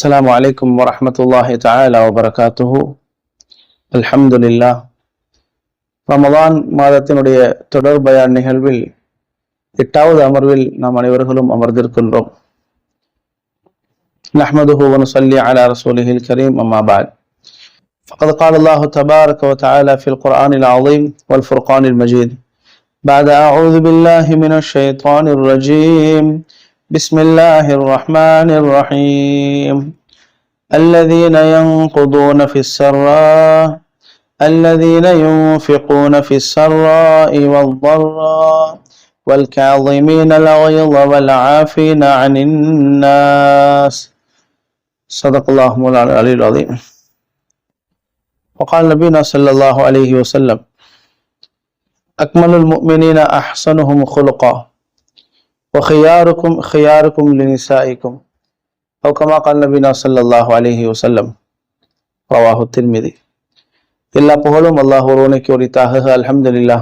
السلام عليكم ورحمة الله تعالى وبركاته الحمد لله ரமதான் மாதத்தினுடைய தொடர் பயான் நிகழ்வில் எட்டாவது அமர்வில் நாம் அனைவர்களும் அமர்ந்திருக்கின்றோம் نحمده ونصلي على رسوله الكريم أما بعد فقد قال الله تبارك وتعالى في القرآن العظيم والفرقان المجيد بعد أعوذ بالله من الشيطان الرجيم بسم الله الرحمن الرحيم الذين ينقضون في السراء الذين ينفقون في السراء والضراء والكاظمين الغيظ والعافين عن الناس. صدق الله مولانا العلي العظيم. وقال نبينا صلى الله عليه وسلم أكمل المؤمنين أحسنهم خلقا. وخياركم خياركم لنسائكم أو كما قال نبينا صلى الله عليه وسلم رواه الترمذي எல்லா புகழும் அல்லாஹ் ஒருவனுக்கு உரித்தாக அல்ஹம்துலில்லா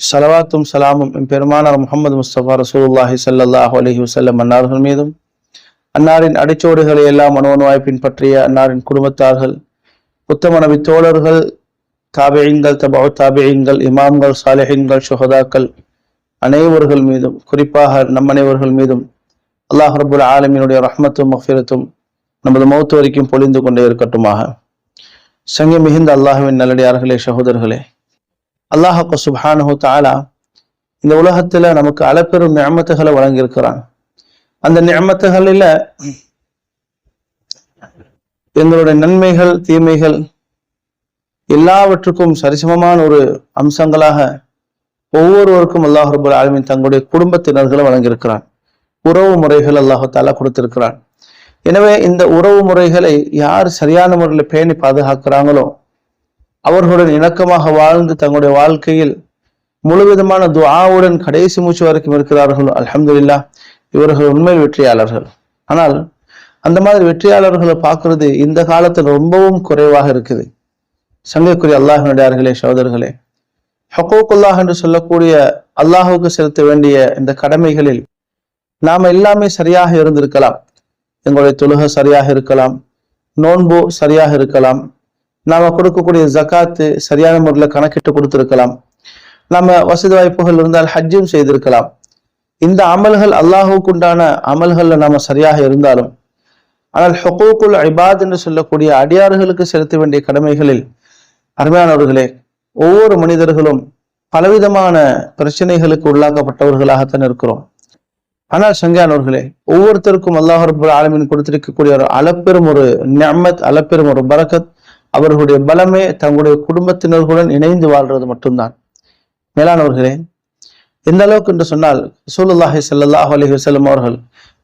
சலவாத்தும் சலாமும் என் பெருமானார் முகமது முஸ்தபா ரசூலுல்லாஹி ஸல்லல்லாஹு அலைஹி வஸல்லம் அன்னார்கள் மீதும் அன்னாரின் அடிச்சோடுகளை எல்லாம் மனோன்வாய் பின்பற்றிய அன்னாரின் குடும்பத்தார்கள் உத்தம நபி தோழர்கள் தாபியங்கள் தபா தாபியங்கள் இமாம்கள் சாலிஹின்கள் சுஹதாக்கள் அனைவர்கள் மீதும் குறிப்பாக நம் அனைவர்கள் மீதும் அல்லாஹ் ரபுல் ஆலமீனுடைய ரஹ்மத்தும் மஃபிரத்தும் நமது மௌத்து வரைக்கும் பொழிந்து கொண்டே இருக்கட்டுமாக. சங்கி மிகுந்த அல்லாஹுவின் நல்லடியார்களே சகோதரர்களே அல்லாஹு சுபானு தாலா இந்த உலகத்துல நமக்கு அளப்பெரும் நியமத்துகளை வழங்கியிருக்கிறான். அந்த நியமத்துகளில் எங்களுடைய நன்மைகள் தீமைகள் எல்லாவற்றுக்கும் சரிசமமான ஒரு அம்சங்களாக ஒவ்வொருவருக்கும் அல்லாஹ் ரபுல் ஆலமின் தங்களுடைய குடும்பத்தினர்களை வழங்கியிருக்கிறான். உறவு முறைகள் அல்லாஹு தாலா கொடுத்திருக்கிறான். எனவே இந்த உறவு முறைகளை யார் சரியான முறையில் பேணி பாதுகாக்கிறாங்களோ அவர்களுடன் இணக்கமாக வாழ்ந்து தங்களுடைய வாழ்க்கையில் முழுவிதமான துஆவுடன் கடைசி மூச்சு வரைக்கும் இருக்கிறார்கள். அலமதுல்லா இவர்கள் உண்மையில் வெற்றியாளர்கள். ஆனால் அந்த மாதிரி வெற்றியாளர்களை பார்க்கறது இந்த காலத்தில் ரொம்பவும் குறைவாக இருக்குது. சங்கைக்குரிய அல்லாஹினுடையார்களே சகோதரர்களே ஹக்கூக்குல்லாஹ் என்று சொல்லக்கூடிய அல்லாஹுக்கு செலுத்த வேண்டிய இந்த கடமைகளில் நாம் எல்லாமே சரியாக இருந்திருக்கலாம். எங்களுடைய தொழுகை சரியாக இருக்கலாம் நோன்பு சரியாக இருக்கலாம் நாம கொடுக்கக்கூடிய ஜக்காத்து சரியான முறையில் கணக்கிட்டு கொடுத்திருக்கலாம். நம்ம வசதி வாய்ப்புகள் இருந்தால் ஹஜ்ஜும் செய்திருக்கலாம். இந்த அமல்கள் அல்லாஹுக்கு உண்டான அமல்களில் நாம சரியாக இருந்தாலும் ஆனால் ஹொக்கூக்குல் ஐபாத் என்று சொல்லக்கூடிய அடியாறுகளுக்கு செலுத்த வேண்டிய கடமைகளில் அருமையானவர்களே ஒவ்வொரு மனிதர்களும் பலவிதமான பிரச்சனைகளுக்கு உள்ளாக்கப்பட்டவர்களாகத்தான் இருக்கிறோம். ஆனால் சங்கியானவர்களே ஒவ்வொருத்தருக்கும் அல்லாஹ் ஆலமின் கொடுத்திருக்கக்கூடிய ஒரு அளப்பெரும் ஒரு நியமத் அளப்பெரும் ஒரு பரக்கத் அவர்களுடைய பலமே தங்களுடைய குடும்பத்தினர்களுடன் இணைந்து வாழ்றது மட்டும்தான். மேலானவர்களே எந்த அளவுக்கு என்று சொன்னால் சூலுல்லாஹி சல்லாஹ் அலஹி வசல்லம் அவர்கள்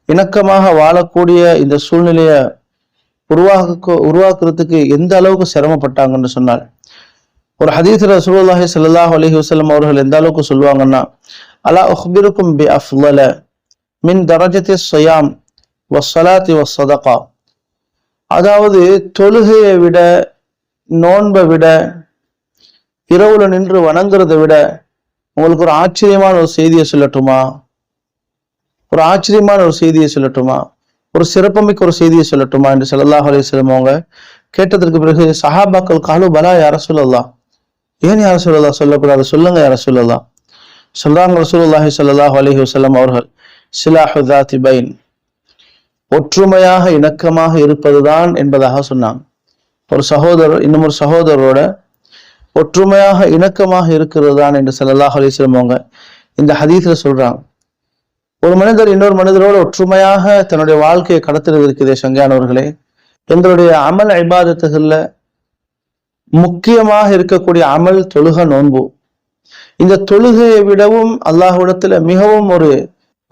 இணக்கமாக வாழக்கூடிய இந்த சூழ்நிலையை உருவாக்க உருவாக்குறதுக்கு எந்த அளவுக்கு சிரமப்பட்டாங்கன்னு சொன்னால் ஒரு ஹதீஸ்ல ரசூல்லாஹி சல்லாஹ் அலஹி வசல்லம் அவர்கள் எந்த அளவுக்கு சொல்லுவாங்கன்னா அலா உஹ்பிருக்கும் பி அஃலல மின் தரஜத்தி சுயாம் வசலாத்தி வசதகா அதாவது தொழுகையை விட நோன்பை விட இரவுல நின்று வணங்குறதை விட உங்களுக்கு ஒரு ஆச்சரியமான ஒரு செய்தியை சொல்லட்டுமா? ஒரு ஆச்சரியமான ஒரு செய்தியை சொல்லட்டுமா? ஒரு சிறப்புமிக்க ஒரு செய்தியை சொல்லட்டுமா? என்று சல்லாஹ் அலிஸ்லம் அவங்க கேட்டதற்கு பிறகு சஹாபாக்கள் காலு பலா யார சொல்லலாம் ஏன் யார சொல்லலாம் சொல்லக்கூடாது? சொல்லுங்க யார சொல்லலாம் சொல்றாங்க ரசூலுல்லாஹி சல்லாஹ் அலஹி வசல்லம் அவர்கள் சிலாஹுதாத்தி பைன். ஒற்றுமையாக இணக்கமாக இருப்பதுதான் என்பதாக சொன்னாங்க. ஒரு சகோதரர் இன்னும் ஒரு சகோதரரோட ஒற்றுமையாக இணக்கமாக இருக்கிறது தான் என்று சல்லாஹ் அலிஸ்லம் அவங்க இந்த ஹதீஸ்ல சொல்றாங்க. ஒரு மனிதர் இன்னொரு மனிதரோடு ஒற்றுமையாக தன்னுடைய வாழ்க்கையை கடத்துறது இருக்குதே எங்களுடைய அமல் ஐபாதத்துகளில் முக்கியமாக இருக்கக்கூடிய அமல் தொழுக நோன்பு. இந்த தொழுகையை விடவும் அல்லாஹ்விடத்துல மிகவும் ஒரு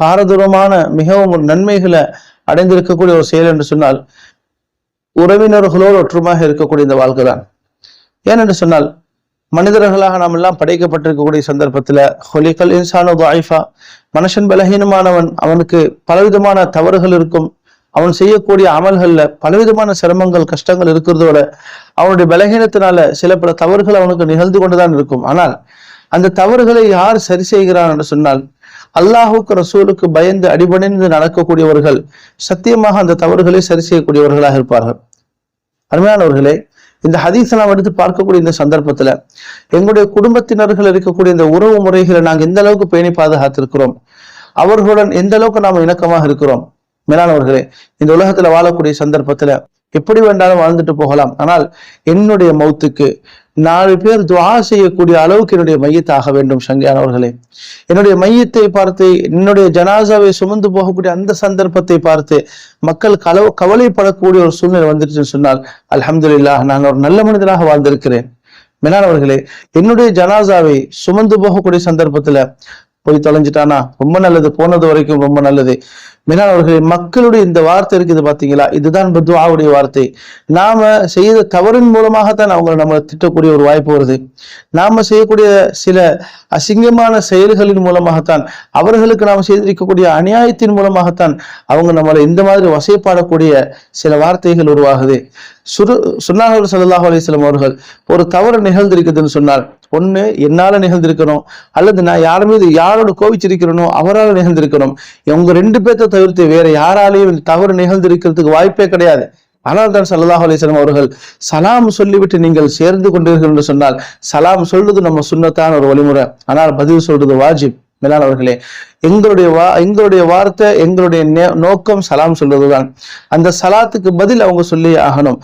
பாரதூரமான மிகவும் ஒரு நன்மைகளை அடைந்திருக்கக்கூடிய ஒரு செயல் என்று சொன்னால் உறவினர்களோடு ஒற்றுமாக இருக்கக்கூடிய இந்த வாழ்க்கை தான் ஏனென்று சொன்னால் மனிதர்களாக நாம் எல்லாம் படைக்கப்பட்டிருக்கக்கூடிய சந்தர்ப்பத்தில் ஹொலிகல் இன்சானோ தாயிஃபா மனுஷன் பலகீனமானவன் அவனுக்கு பலவிதமான தவறுகள் இருக்கும். அவன் செய்யக்கூடிய அமல்கள்ல பலவிதமான சிரமங்கள் கஷ்டங்கள் இருக்கிறதோட அவனுடைய பலகீனத்தினால சில பல தவறுகள் அவனுக்கு நிகழ்ந்து கொண்டுதான் இருக்கும். ஆனால் அந்த தவறுகளை யார் சரி செய்கிறான் என்று சொன்னால் அல்லாஹுக்கு ரசூலுக்கு பயந்து அடிபணிந்து நடக்கக்கூடியவர்கள் சத்தியமாக அந்த தவறுகளை சரி செய்யக்கூடியவர்களாக இருப்பார்கள். அருமையானவர்களே இந்த ஹதீஸ் நாம் எடுத்து பார்க்கக்கூடிய இந்த சந்தர்ப்பத்துல எங்களுடைய குடும்பத்தினர்கள் இருக்கக்கூடிய இந்த உறவு முறைகளை நாங்கள் எந்த அளவுக்கு பேணி பாதுகாத்திருக்கிறோம் அவர்களுடன் எந்த அளவுக்கு நாம் இணக்கமாக இருக்கிறோம்? மேலானவர்களே இந்த உலகத்துல வாழக்கூடிய சந்தர்ப்பத்துல எப்படி வேண்டாலும் வாழ்ந்துட்டு போகலாம். ஆனால் என்னுடைய மௌத்துக்கு நாலு பேர் துவா செய்யக்கூடிய அளவுக்கு என்னுடைய மையத்தாக வேண்டும் சங்கியானவர்களே. என்னுடைய மையத்தை பார்த்து என்னுடைய ஜனாசாவை சுமந்து போகக்கூடிய அந்த சந்தர்ப்பத்தை பார்த்து மக்கள் கலவு கவலைப்படக்கூடிய ஒரு சூழ்நிலை வந்துருச்சுன்னு சொன்னால் அலமதுல்லா நான் ஒரு நல்ல மனிதனாக வாழ்ந்திருக்கிறேன். மேலானவர்களே என்னுடைய ஜனாசாவை சுமந்து போகக்கூடிய சந்தர்ப்பத்துல போய் தொலைஞ்சிட்டானா? ரொம்ப நல்லது போனது வரைக்கும் ரொம்ப நல்லது. மேலானவர்களே மக்களுடைய இந்த வார்த்தை இருக்குது பார்த்தீங்களா? இதுதான் துவாவுடைய வார்த்தை. நாம செய்த தவறின் மூலமாகத்தான் அவங்க நம்ம திட்டக்கூடிய ஒரு வாய்ப்பு வருது. நாம செய்யக்கூடிய சில அசிங்கமான செயல்களின் மூலமாகத்தான் அவர்களுக்கு நாம் செய்திருக்கக்கூடிய அநியாயத்தின் மூலமாகத்தான் அவங்க நம்மளை இந்த மாதிரி வசைப்பாடக்கூடிய சில வார்த்தைகள் உருவாகுது. சுரு சுன்னாஹர் சல்லாஹ் அலிஸ்லாம் அவர்கள் ஒரு தவறு நிகழ்ந்திருக்குதுன்னு சொன்னார். ஒண்ணு என்னால நிகழ்ந்திருக்கணும்? அல்லது நான் யார் மீது யாரோட கோவிச்சிருக்கிறனோ அவரால் நிகழ்ந்திருக்கணும்? இவங்க ரெண்டு பேர்த்த தவிர்த்து வேற யாராலையும் இந்த தவறு நிகழ்ந்திருக்கிறதுக்கு வாய்ப்பே கிடையாது. ஆனால் தான் சல்லாஹ் அலிஸ்லாம் அவர்கள் சலாம் சொல்லிவிட்டு நீங்கள் சேர்ந்து கொண்டீர்கள் என்று சொன்னால் சலாம் சொல்றது நம்ம சுண்ணத்தான ஒரு வழிமுறை. ஆனால் பதில் சொல்றது வாஜிப். மேலானவர்களே எங்களுடைய வா எங்களுடைய வார்த்தை எங்களுடைய நோக்கம் சலாம் சொல்றதுதான் அந்த சலாத்துக்கு பதில் அவங்க சொல்லி ஆகணும்.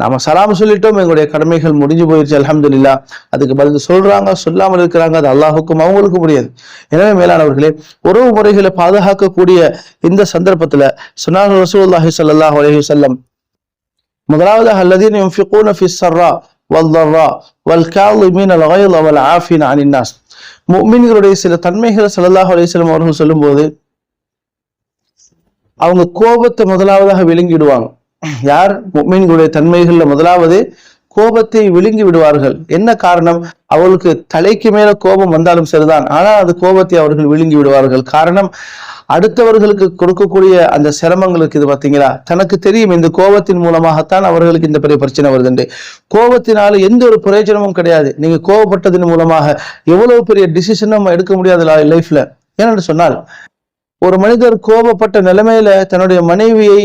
நாம சலாம் சொல்லிட்டோம் எங்களுடைய கடமைகள் முடிஞ்சு போயிருச்சு அலமதுல்லா அதுக்கு பதில் சொல்றாங்க சொல்லாமல் இருக்கிறாங்க அது அல்லாஹுக்கும் அவங்களுக்கும் முடியாது எனவே மேலானவர்களே உறவு முறைகளை பாதுகாக்கக்கூடிய இந்த சந்தர்ப்பத்துல சுனான் ரசூல்லாஹி சல்லாஹ் அலஹி சொல்லம் முதலாவது அல்லதீன் யுன்ஃபிகூன ஃபி சர்ரா வல்தர்ரா வல் காலிமீன் அல் கய்ல் வல் ஆஃபின் அனின்னாஸ் முஃமின்களுடைய சில தன்மைகளை சல்லாஹ் அலிஸ்லம் அவர்கள் சொல்லும்போது அவங்க கோபத்தை முதலாவதாக விளங்கிடுவாங்க யார்? முஃமின்களுடைய தன்மைகளில் முதலாவது கோபத்தை விழுங்கி விடுவார்கள். என்ன காரணம்? அவர்களுக்கு தலைக்கு மேல கோபம் வந்தாலும் சரிதான். ஆனால் அந்த கோபத்தை அவர்கள் விழுங்கி விடுவார்கள். காரணம் அடுத்தவர்களுக்கு கொடுக்கக்கூடிய அந்த சிரமங்களுக்கு இது பார்த்தீங்களா தனக்கு தெரியும் இந்த கோபத்தின் மூலமாகத்தான் அவர்களுக்கு இந்த பெரிய பிரச்சனை வருதுண்டு. கோபத்தினால எந்த ஒரு பிரயோஜனமும் கிடையாது. நீங்க கோபப்பட்டதன் மூலமாக எவ்வளவு பெரிய டிசிஷன் நம்ம எடுக்க முடியாது லைஃப்ல ஏனென்று சொன்னால் ஒரு மனிதர் கோபப்பட்ட நிலைமையில தன்னுடைய மனைவியை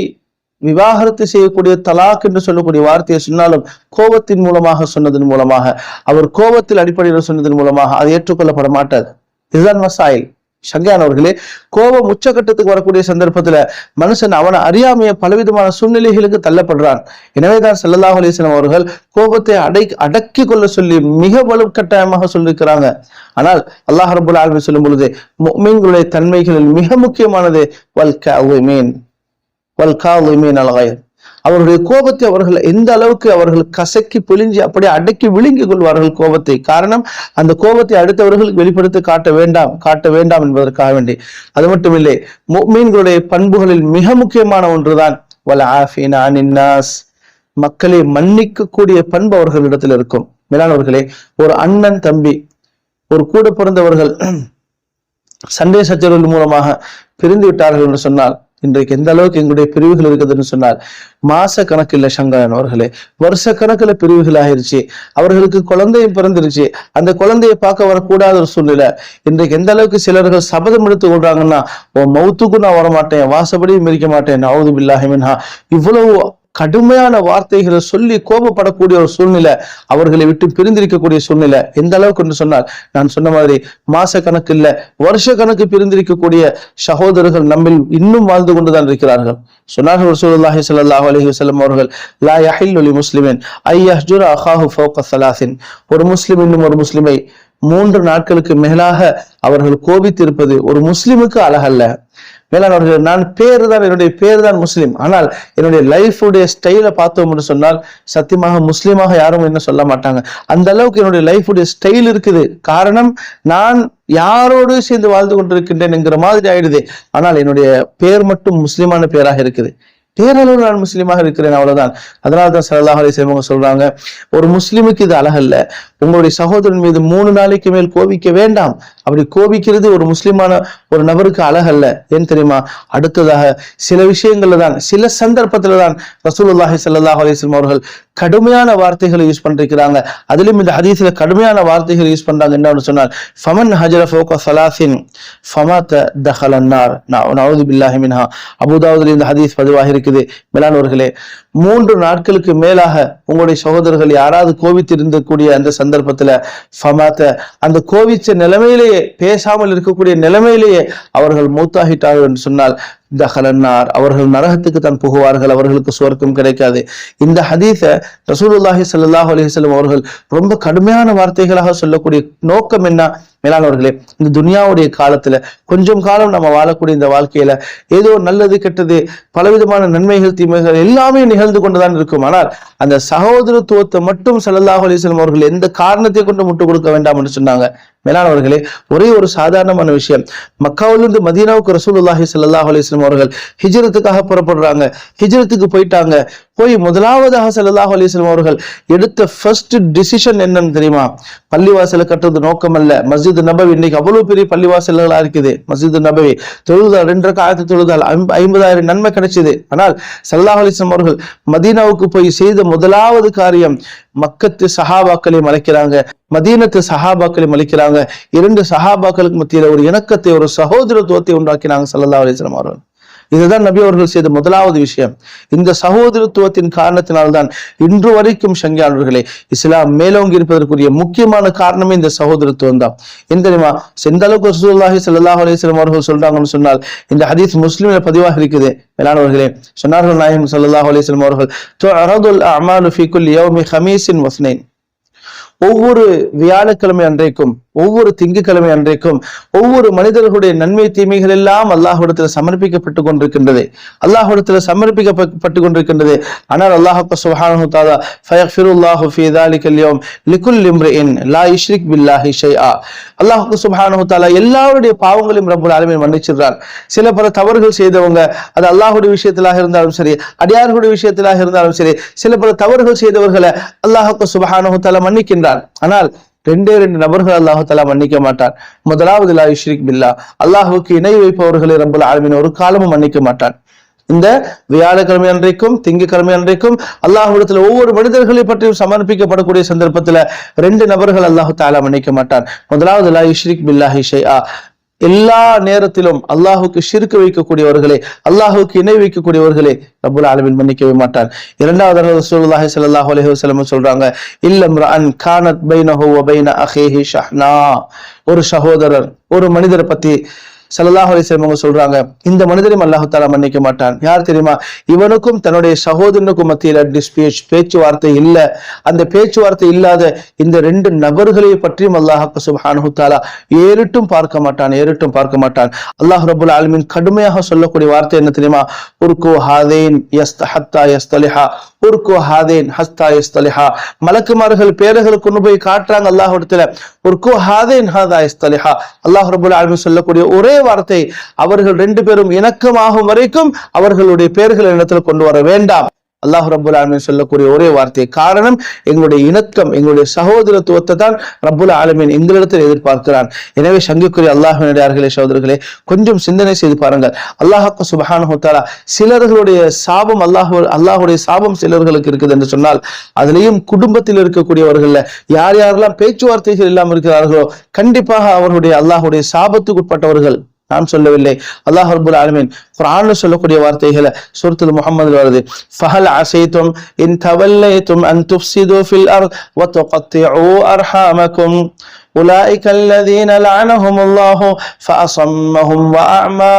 விவாகரத்து செய்யக்கூடிய தலாக் என்று சொல்லக்கூடிய வார்த்தையை சொன்னாலும் கோபத்தின் மூலமாக சொன்னதன் மூலமாக அவர் கோபத்தில் அடிப்படையில் சொன்னதன் மூலமாக அது ஏற்றுக்கொள்ளப்பட மாட்டாது. இதுதான் மசாயில். சங்கையானவர்களே கோபம் உச்சகட்டத்துக்கு வரக்கூடிய சந்தர்ப்பத்துல மனுஷன் அவனை அறியாமைய பலவிதமான சூழ்நிலைகளுக்கு தள்ளப்படுறான். எனவேதான் செல்லல்லாஹ் அலைஹி அவர்கள் கோபத்தை அடை அடக்கி கொள்ள சொல்லி மிக வலுக்கட்டாயமாக சொல்லியிருக்கிறாங்க. ஆனால் அல்லாஹ் ரபுல் ஆலமீன் சொல்லும் பொழுது மீன்களுடைய தன்மைகளில் மிக முக்கியமானது வல் மீன் வல் காலிமீன் அவருடைய கோபத்தை அவர்கள் எந்த அளவுக்கு அவர்கள் கசக்கி பிழிஞ்சு அப்படியே அடக்கி விழுங்கி கொள்வார்கள் கோபத்தை. காரணம் அந்த கோபத்தை அடுத்தவர்களுக்கு வெளிப்படுத்தி காட்ட வேண்டாம் காட்ட வேண்டாம் என்பதற்காக வேண்டி. அது மட்டுமில்லை மீன்களுடைய பண்புகளில் மிக முக்கியமான ஒன்றுதான். வல ஆஃபீன மக்களை மன்னிக்கக்கூடிய பண்பு அவர்களிடத்தில் இருக்கும். மேலானவர்களே ஒரு அண்ணன் தம்பி ஒரு கூட பிறந்தவர்கள் சண்டை சச்சரவுகள் மூலமாக பிரிந்து விட்டார்கள் என்று சொன்னால் இன்றைக்கு எந்த அளவுக்கு எங்களுடைய பிரிவுகள் இருக்குதுன்னு சொன்னார் மாச கணக்கில் சங்கரன் அவர்களே வருஷ கணக்குல பிரிவுகள் ஆயிருச்சு. அவர்களுக்கு குழந்தையும் பிறந்துருச்சு. அந்த குழந்தையை பார்க்க வரக்கூடாத ஒரு சூழ்நிலை. இன்றைக்கு எந்த அளவுக்கு சிலர்கள் சபதம் எடுத்து கொள்றாங்கன்னா உன் மௌத்துக்கும் நான் வரமாட்டேன் வாசப்படியும் மிரிக்க மாட்டேன் அவுது பில்லாஹிமின்ஹா இவ்வளவு கடுமையான வார்த்தைகளை சொல்லி கோபப்படக்கூடிய ஒரு சூழ்நிலை அவர்களை விட்டு பிரிந்திருக்கக்கூடிய சூழ்நிலை. எந்த அளவுக்கு என்று சொன்னால் நான் சொன்ன மாதிரி மாச கணக்கு இல்ல வருஷ கணக்கு பிரிந்திருக்கக்கூடிய சகோதரர்கள் நம்மில் இன்னும் வாழ்ந்து கொண்டுதான் இருக்கிறார்கள். சொன்னார்கள் ரசூலுல்லாஹி ஸல்லல்லாஹு அலைஹி வஸல்லம் அவர்கள் லா யஹில்லு லி முஸ்லிமின் ஐ யஹ்ஜுர அஹாஹு ஃபௌக ஸலாசின். ஒரு முஸ்லிம் இன்னும் ஒரு முஸ்லிமை மூன்று நாட்களுக்கு மேலாக அவர்கள் கோபித்திருப்பது ஒரு முஸ்லிமுக்கு அழகல்ல. மேலானவர்கள் நான் பேர் தான் என்னுடைய பேர் தான் முஸ்லிம். ஆனால் என்னுடைய லைஃபுடைய ஸ்டைலை பார்த்தோம் என்று சொன்னால் சத்தியமாக முஸ்லீமாக யாரும் என்ன சொல்ல மாட்டாங்க. அந்த அளவுக்கு என்னுடைய லைஃபுடைய ஸ்டைல் இருக்குது. காரணம் நான் யாரோடு சேர்ந்து வாழ்ந்து கொண்டிருக்கின்றேன் என்கிற மாதிரி ஆயிடுது. ஆனால் என்னுடைய பேர் மட்டும் முஸ்லிமான பேராக இருக்குது. பேரளவு நான் முஸ்லீமாக இருக்கிறேன் அவ்வளவுதான். அதனால தான் சல்லாஹ் அலிஸ்லாம் சொல்றாங்க ஒரு முஸ்லிமுக்கு இது அழகல்ல. உங்களுடைய சகோதரன் மீது மூணு நாளைக்கு மேல் கோபிக்க வேண்டாம். அப்படி கோபிக்கிறது ஒரு முஸ்லிமான ஒரு நபருக்கு அழகல்ல. ஏன் தெரியுமா? அடுத்ததாக சில விஷயங்கள்ல தான் சில சந்தர்ப்பத்துல தான் ரசூலுல்லாஹி சல்லாஹ் அலிஸ்லாம் அவர்கள் கடுமையான வார்த்தைகளை யூஸ் பண்ணிருக்கிறாங்க. அதுலயும் இந்த ஹதீஸ்ல கடுமையான வார்த்தைகள் யூஸ் பண்றாங்க. என்னன்னு சொன்னால் ஃபமன் ஹஜர ஃபோக சலாசின் ஃபமாத்த தஹலன்னார் நவுது பில்லாஹி மின்ஹா. அபுதாவுதுல இந்த ஹதீஸ் பதிவாக இருக்குது. மேலானவர்களே மூன்று நாட்களுக்கு மேலாக உங்களுடைய சகோதரர்கள் யாராவது கோவித்திருந்தக்கூடிய அந்த சந்தர்ப்பத்துல ஃபமாத்த அந்த கோவிச்ச நிலைமையிலேயே பேசாமல் இருக்கக்கூடிய நிலைமையிலேயே அவர்கள் மூத்தாகிட்டார்கள் என்று சொன்னால் தஹலன்னார் அவர்கள் நரகத்துக்கு தான் புகுவார்கள். அவர்களுக்கு சுவர்க்கம் கிடைக்காது. இந்த ஹதீஸ ரசூலுல்லாஹி சல்லாஹ் அலைஹி அவர்கள் ரொம்ப கடுமையான வார்த்தைகளாக சொல்லக்கூடிய நோக்கம் என்ன? மேலானவர்களே இந்த துனியாவுடைய காலத்துல கொஞ்சம் காலம் நம்ம வாழக்கூடிய இந்த வாழ்க்கையில ஏதோ நல்லது கெட்டது பலவிதமான நன்மைகள் தீமைகள் எல்லாமே நிகழ்ந்து கொண்டுதான் இருக்கும். ஆனால் அந்த சகோதரத்துவத்தை மட்டும் ஸல்லல்லாஹு அலைஹி அவர்கள் எந்த காரணத்தை கொண்டு முட்டு கொடுக்க வேண்டாம் என்று சொன்னாங்க. மேலானவர்களே ஒரே ஒரு சாதாரணமான விஷயம். மக்காவிலிருந்து மதீனாவுக்கு ரசூலுல்லாஹி ஸல்லல்லாஹு அலிஸ்லம் அவர்கள் ஹிஜ்ரத்துக்காக புறப்படுறாங்க. ஹிஜ்ரத்துக்கு போயிட்டாங்க. போய் முதலாவதாக ஸல்லல்லாஹு அலிஸ்லம் அவர்கள் எடுத்த ஃபர்ஸ்ட் டிசிஷன் என்னன்னு தெரியுமா? பள்ளிவாசலை கட்டுறது நோக்கம் அல்ல மஸ்ஜித் நபவி இன்னைக்கு அவ்வளவு பெரிய பள்ளிவாசல்களா இருக்குது. மஸ்ஜித் நபவி தொழுதால் ரெண்டு காலத்து தொழுதால் ஐம்பதாயிரம் நன்மை கிடைச்சது. ஆனால் சல்லாஹ் அலிஸ்லம் அவர்கள் மதீனாவுக்கு போய் செய்த முதலாவது காரியம் மக்கத்து சஹாபாக்களை மலைக்கிறாங்க மதீனத்து சஹாபாக்களை மலிக்கிறாங்க இரண்டு சஹாபாக்களுக்கு மத்தியில ஒரு இணக்கத்தை ஒரு சகோதரத்துவத்தை உண்டாக்கினாங்க சல்லா அலிஸ்லாம் அவர்கள். இதுதான் நபி அவர்கள் செய்த முதலாவது விஷயம். இந்த சகோதரத்துவத்தின் காரணத்தினால்தான் இன்று வரைக்கும் சங்கியானவர்களே இஸ்லாம் மேலோங்கி இருப்பதற்குரிய முக்கியமான காரணமே இந்த சகோதரத்துவம் தான். எந்த தெரியுமா? எந்த அளவுக்கு ரசூலுல்லாஹி ஸல்லல்லாஹு அவர்கள் சொல்றாங்கன்னு சொன்னால் இந்த ஹதீஸ் முஸ்லீமில் பதிவாக இருக்குது. மேலானவர்களே சொன்னார்கள் நாயகம் சல்லாஹ் அலிஸ்லாம் அவர்கள் துஅரதுல் அஅமாலு ஃபீ ஹமீஸின் வஸ்னைன். ஒவ்வொரு வியாழக்கிழமை அன்றைக்கும் ஒவ்வொரு திங்கட்கிழமை அன்றைக்கும் ஒவ்வொரு மனிதர்களுடைய நன்மை தீமைகள் எல்லாம் அல்லாஹ்விடத்தில் சமர்ப்பிக்கப்பட்டு கொண்டிருக்கின்றது. அல்லாஹ்விடத்தில் சமர்ப்பிக்கப்பட்டு கொண்டிருக்கின்றது. ஆனால் அல்லாஹ் சுப்ஹானஹு தஆலா ஃபயக்ஃபிருல்லாஹு ஃபீதாலி கல்யோம் லிகுல் லிகுல்லி லா இஷ்ரிக் பில்லாஹி ஷைஆ. அல்லாஹ் சுஹானு தாலா எல்லாருடைய பாவங்களையும் ரொம்ப ஆலமீன் மன்னிச்சிடுறார். சில பல தவறுகள் செய்தவங்க அது அல்லாஹுடைய விஷயத்திலாக இருந்தாலும் சரி அடியார்களுடைய விஷயத்திலாக இருந்தாலும் சரி சில பல தவறுகள் செய்தவர்களை அல்லாஹ் சுப்ஹானஹு தாலா மன்னிக்கின்றார். ஆனால் ரெண்டே ரெண்டு நபர்கள் அல்லாஹு மன்னிக்க மாட்டான். முதலாவது லா இஷ்ரிக் பில்லா. அல்லாஹுக்கு இணை வைப்பவர்களை ரம்புல் ஆலமின் ஒரு காலமும் மன்னிக்க மாட்டான். இந்த வியாழக்கிழமை அன்றைக்கும் திங்கட்கிழமை அன்றைக்கும் அல்லாஹுடத்துல ஒவ்வொரு மனிதர்களை பற்றியும் சமர்ப்பிக்கப்படக்கூடிய சந்தர்ப்பத்துல ரெண்டு நபர்கள் அல்லாஹு தாலா மன்னிக்க மாட்டான். முதலாவது லா யுஷ்ரிக் பில்லாஹி ஆ எல்லா நேரத்திலும் அல்லாஹுக்கு ஷிர்க் வைக்கக்கூடியவர்களே அல்லாஹுக்கு இணை வைக்கக்கூடியவர்களே ரபுல் ஆலமீன் மன்னிக்கவே மாட்டான் இரண்டாவது ரசூலுல்லாஹி ஸல்லல்லாஹு அலைஹி வஸல்லம் சொல்றாங்க இல்லம் ரஅன் கானத் பைனஹு வ பைன அஹீஹி ஷஹ்னா. ஒரு சகோதரர் ஒரு மனிதரை பத்தி சல்லாஹ் அலிஸ்லம் அவங்க சொல்றாங்க இந்த மனிதரையும் அல்லாஹால மன்னிக்க மாட்டான். யார் தெரியுமா? இவனுக்கும் தன்னுடைய சகோதரனுக்கும் மத்தியில் டிஸ்பியூட் பேச்சுவார்த்தை இல்ல. அந்த பேச்சுவார்த்தை இல்லாத இந்த ரெண்டு நபர்களை பற்றியும் அல்லாஹ் சுப்ஹானஹு தஆலா ஏறிட்டும் பார்க்க மாட்டான் ஏறிட்டும் பார்க்க மாட்டான். அல்லாஹ் ரபுல் ஆலமின் கடுமையாக சொல்லக்கூடிய வார்த்தை என்ன தெரியுமா? உர்கு ஹாதேன் யஸ்தஹத்தா யஸ்தலிஹா உர்கு ஹாதேன் ஹஸ்தா யஸ்தலிஹா. மலக்குமார்கள் பேரர்கள் கொண்டு போய் காட்டுறாங்க அல்லாஹ் இடத்துல. உர்கு ஹாதேன் ஹாதா யஸ்தலிஹா அல்லாஹ் ரபுல் ஆலமீன் சொல்லக்கூடிய ஒரே வார்த்தை அவர்கள் ரெண்டு பேரும் இணக்கமாகும் வரைக்கும் அவர்களுடைய பெயர்கள் இடத்துல கொண்டு வர வேண்டாம். அல்லாஹ் ரபுல் ஆலமீன் சொல்லக்கூடிய ஒரே வார்த்தை காரணம் எங்களுடைய இணக்கம் எங்களுடைய சகோதரத்துவத்தை தான் ரபுல் ஆலமீன் எங்களிடத்தில் எதிர்பார்க்கிறான். எனவே சங்கிக்குரிய அல்லாஹினார்களே சகோதரர்களே கொஞ்சம் சிந்தனை செய்து பாருங்கள். அல்லாஹாக்கு சுபஹானஹு ஹோத்தாரா சிலர்களுடைய சாபம் அல்லாஹ் அல்லாஹுடைய சாபம் சிலர்களுக்கு இருக்குது என்று சொன்னால் அதுலேயும் குடும்பத்தில் இருக்கக்கூடியவர்கள்ல யார் யாரெல்லாம் பேச்சுவார்த்தைகள் இல்லாமல் இருக்கிறார்களோ கண்டிப்பாக அவர்களுடைய அல்லாஹுடைய சாபத்துக்கு உட்பட்டவர்கள் நான் சொல்லவில்லை அல்லாஹ் ரபுல் ஆலமீன் குர்ஆன்ல சொல்லக்கூடிய வார்த்தைகளை சூரத்துல் முஹம்மதுல வருது ஃபஹல் அசைத்தும் இன் தவல்லைத்தும் அன் துஃப்சிது ஃபில் அர்த் வ துகத்திஉ அர்ஹாமக்கும் أولئك الذين لعنهم الله فأصمهم وأعمى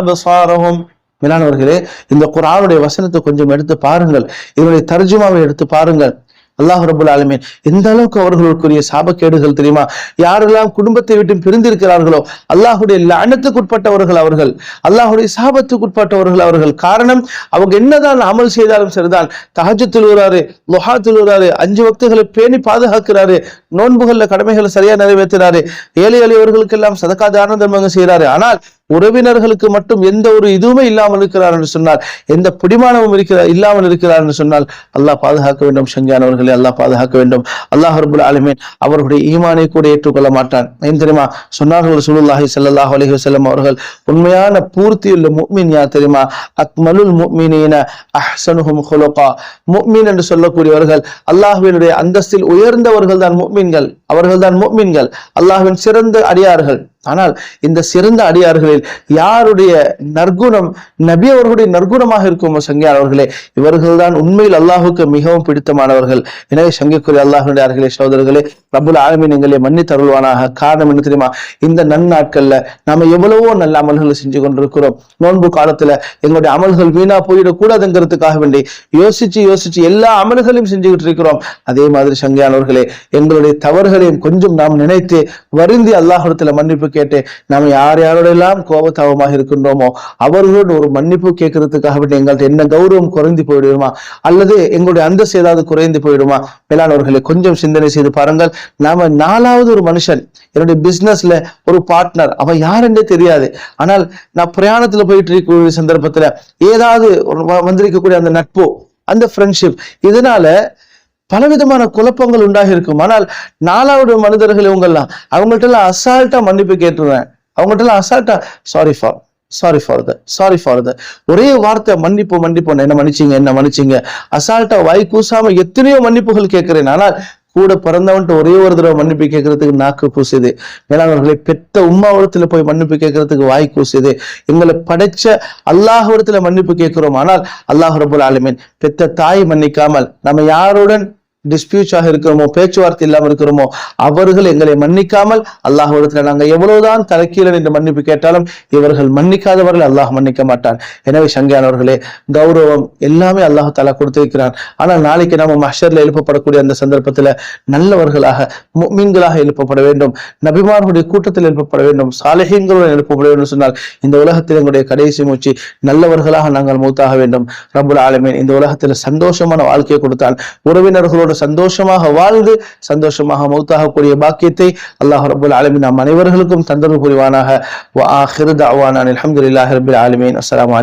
أبصارهم மேலானவர்களே இந்த குர்ஆனுடைய வசனத்தை கொஞ்சம் எடுத்து பாருங்கள் இதனுடைய தர்ஜுமாவை எடுத்து பாருங்கள் அல்லாஹ் ரபுல் ஆலமீன். எந்த அளவுக்கு அவர்களுக்குரிய சாபக்கேடுகள் தெரியுமா? யாரெல்லாம் குடும்பத்தை விட்டு பிரிந்திருக்கிறார்களோ அல்லாஹுடைய லعنத்துக்குட்பட்டவர்கள் அவர்கள் அல்லாஹுடைய சாபத்துக்குட்பட்டவர்கள் அவர்கள். காரணம் அவங்க என்னதான் அமல் செய்தாலும் சரிதான். தஹஜ்ஜு தொழுகிறாரு லொஹா தொழுகிறாரு அஞ்சு வக்துகளை பேணி பாதுகாக்கிறாரு நோன்புகள்ல கடமைகளை சரியா நிறைவேற்றினாரு ஏழை எளியவர்களுக்கெல்லாம் சதக்கா தான தர்மங்கள் செய்கிறாரு ஆனால் உறவினர்களுக்கு மட்டும் எந்த ஒரு இதுவுமே இல்லாமல் இருக்கிறார் என்று சொன்னால் எந்த பிடிமானமும் இருக்கிறார் இல்லாமல் இருக்கிறார் என்று சொன்னால் அல்லாஹ் பாதுகாக்க வேண்டும் சங்கியானவர்களை அல்லாஹ் பாதுகாக்க வேண்டும். அல்லாஹ் ரபுல் ஆலமீன் அவருடைய ஈமானை கூட ஏற்றுக்கொள்ள மாட்டான். ஏன் தெரியுமா? சொன்னார்கள் சுலுல்லாஹி சல்லாஹ் அலஹி வஸல்லம் அவர்கள் உண்மையான பூர்த்தியுள்ள முஃமின் யா தெரியுமா? அக்மலுல் முஃமினீன அஹ்சனுஹும் ஹுலோகா. முஃமின் என்று சொல்லக்கூடியவர்கள் அல்லாஹுவினுடைய அந்தஸ்தில் உயர்ந்தவர்கள் தான் முக்மீன்கள். அவர்கள்தான் தான் அல்லாஹின் சிறந்த அடியார்கள். ஆனால் இந்த சிறந்த அடியார்களில் யாருடைய நற்குணம் நபி அவர்களுடைய நற்குணமாக இருக்கும் சங்கியார் அவர்களே இவர்கள்தான் உண்மையில் அல்லாஹுக்கு மிகவும் பிடித்தமானவர்கள். எனவே சங்கைக்குரிய அல்லாஹுடைய அருகிலே சகோதரர்களே ரபுல் ஆலமீன் எங்களை மன்னி தருள்வானாக காரணம் என்ன தெரியுமா? இந்த நன்னாட்கள்ல நாம எவ்வளவோ நல்ல அமல்களை செஞ்சு கொண்டிருக்கிறோம். நோன்பு காலத்துல எங்களுடைய அமல்கள் வீணா போயிடக்கூடாதுங்கிறதுக்காக வேண்டி யோசிச்சு யோசிச்சு எல்லா அமல்களையும் செஞ்சுக்கிட்டு இருக்கிறோம். அதே மாதிரி சங்கையானவர்களே எங்களுடைய தவறுகளையும் கொஞ்சம் நாம் நினைத்து வருந்தி அல்லாஹிடத்துல மன்னிப்பு கேட்டு நாம் யார் யாரோடெல்லாம் கோபத்தாபமாக இருக்கின்றோமோ அவர்களோடு ஒரு மன்னிப்பு கேட்கறதுக்காக வேண்டி எங்கள்ட்ட என்ன கௌரவம் குறைந்து போயிடுமா? அல்லது எங்களுடைய அந்தஸ்து ஏதாவது குறைந்து போயிடுமா? மேலானவர்களை கொஞ்சம் சிந்தனை செய்து பாருங்கள். நாம நாலாவது ஒரு மனுஷன் என்னுடைய பிசினஸ்ல ஒரு பார்ட்னர் அவன் யாருன்னே தெரியாது. ஆனால் நான் பிரயாணத்துல போயிட்டு இருக்கக்கூடிய சந்தர்ப்பத்துல ஏதாவது வந்திருக்கக்கூடிய அந்த நட்பு அந்த ஃப்ரெண்ட்ஷிப் இதனால பலவிதமான குழப்பங்கள் உண்டாகி இருக்கும். ஆனால் நாலாவது மனிதர்கள் இவங்கெல்லாம் அவங்கள்ட்ட எல்லாம் அசால்ட்டா மன்னிப்பு கேட்டுருவேன். அவங்கள்ட்ட எல்லாம் அசால்ட்டா sorry for sorry for the sorry for the ஒரே வார்த்தை மன்னிப்பு மன்னிப்பு. என்ன மன்னிச்சிங்க என்ன மன்னிச்சிங்க? அசால்ட்டா வாய் கூசாம எத்தனையோ மன்னிப்புகள் கேட்கிறேன். ஆனால் கூட பிறந்தவன்ட்டு ஒரே ஒரு தடவை மன்னிப்பு கேட்கறதுக்கு நாக்கு கூசுது மேலானவர்களை பெத்த உமாவிடத்துல போய் மன்னிப்பு கேட்கறதுக்கு வாய் கூசுது எங்களை படைச்ச அல்லாஹ்விடத்துல மன்னிப்பு கேட்கிறோம். ஆனால் அல்லாஹ் ரபுல் ஆலமீன் பெத்த தாய் மன்னிக்காமல் நம்ம யாருடன் டிஸ்பியூட்ஸாக இருக்கிறோமோ பேச்சுவார்த்தை இல்லாமல் இருக்கிறோமோ அவர்கள் எங்களை மன்னிக்காமல் அல்லாஹ்விடத்துல நாங்க எவ்வளவுதான் தலைக்கீழ என்று மன்னிப்பு கேட்டாலும் இவர்கள் மன்னிக்காதவர்கள் அல்லாஹ் மன்னிக்க மாட்டான். எனவே சங்கையானவர்களே கௌரவம் எல்லாமே அல்லாஹ் தாலா கொடுத்திருக்கிறான். ஆனால் நாளைக்கு நாம மஷரில் எழுப்பப்படக்கூடிய அந்த சந்தர்ப்பத்துல நல்லவர்களாக மீன்களாக எழுப்பப்பட வேண்டும் நபிமார்களுடைய கூட்டத்தில் எழுப்பப்பட வேண்டும் சாலைஹீன்களுடன் எழுப்பப்பட வேண்டும் சொன்னால் இந்த உலகத்தில் எங்களுடைய கடைசி மூச்சு நல்லவர்களாக நாங்கள் மூத்தாக வேண்டும். ரபுல் ஆலமீன் இந்த உலகத்தில் சந்தோஷமான வாழ்க்கையை கொடுத்தான். உறவினர்களோடு சந்தோஷமாக வாழ்ந்து சந்தோஷமாக மௌத்தாகக்கூடிய பாக்கியத்தை அல்லாஹ் ரபுல் ஆலமீன் நாம் அனைவர்களுக்கும் தந்தரும் புரிவானாக. வ ரபுல் தஅவானா அல்ஹம்துலில்லாஹி ரப்பில் ஆலமீன். அஸ்ஸலாமு